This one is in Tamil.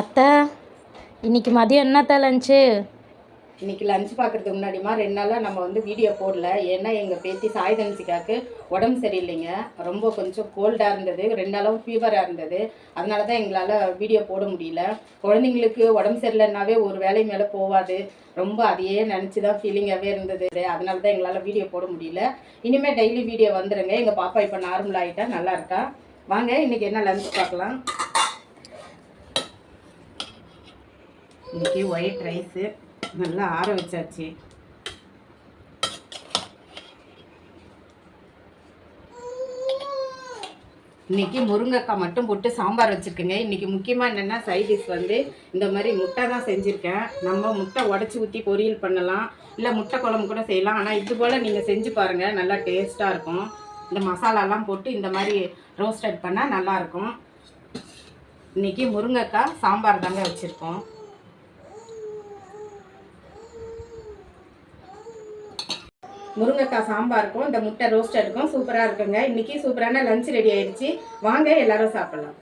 அத்தை இன்னைக்கு மதியம் என்னத்தா லஞ்சு இன்னைக்கு லஞ்ச் பார்க்குறதுக்கு முன்னாடிமா ரெண்டு நாளாக நம்ம வந்து வீடியோ போடல. ஏன்னா எங்கள் பேத்தி சாய் தனிச்சிக்காக்கு உடம்பு சரியில்லைங்க. ரொம்ப கொஞ்சம் கோல்டாக இருந்தது. ரெண்டு நாளாவும் ஃபீவராக இருந்தது. அதனால தான் எங்களால் வீடியோ போட முடியல. குழந்தைங்களுக்கு உடம்பு சரியில்லைன்னாவே ஒரு வேலை மேலே போகாது ரொம்ப அதையே நினச்சி தான் ஃபீலிங்காகவே இருந்தது. அதனால தான் எங்களால் வீடியோ போட முடியல. இனிமேல் டெய்லி வீடியோ வந்துடுங்க எங்கள் பாப்பா இப்போ நார்மல் ஆகிட்டா நல்லா இருக்கா? வாங்க இன்னைக்கு என்ன லஞ்ச் பார்க்கலாம்? இன்னைக்கு ஒயிட் ரைஸு நல்லா ஆற வச்சாச்சு. இன்னைக்கு முருங்கைக்காய் மட்டும் போட்டு சாம்பார் வச்சுருக்கேங்க. இன்னைக்கு முக்கியமாக என்னென்னா சைடிஷ் வந்து இந்த மாதிரி முட்டை தான் செஞ்சுருக்கேன். நம்ம முட்டை உடச்சி ஊற்றி பொரியல் பண்ணலாம். இல்லை முட்டை குழம்பு கூட செய்யலாம். ஆனால் இது போல் நீங்கள் செஞ்சு பாருங்கள் நல்லா டேஸ்ட்டாக இருக்கும். இந்த மசாலாலாம் போட்டு இந்த மாதிரி ரோஸ்டட் பண்ணால் நல்லாயிருக்கும் இன்னைக்கு முருங்கைக்காய் சாம்பார் தாங்க வச்சுருக்கோம். முருங்கைக்காய் சாம்பாருக்கும் இந்த முட்டை ரோஸ்டடுக்கும் சூப்பராக இருக்குங்க. இன்றைக்கி சூப்பரான லஞ்ச் ரெடி ஆயிடுச்சு. வாங்க எல்லாரும் சாப்பிட்லாம்.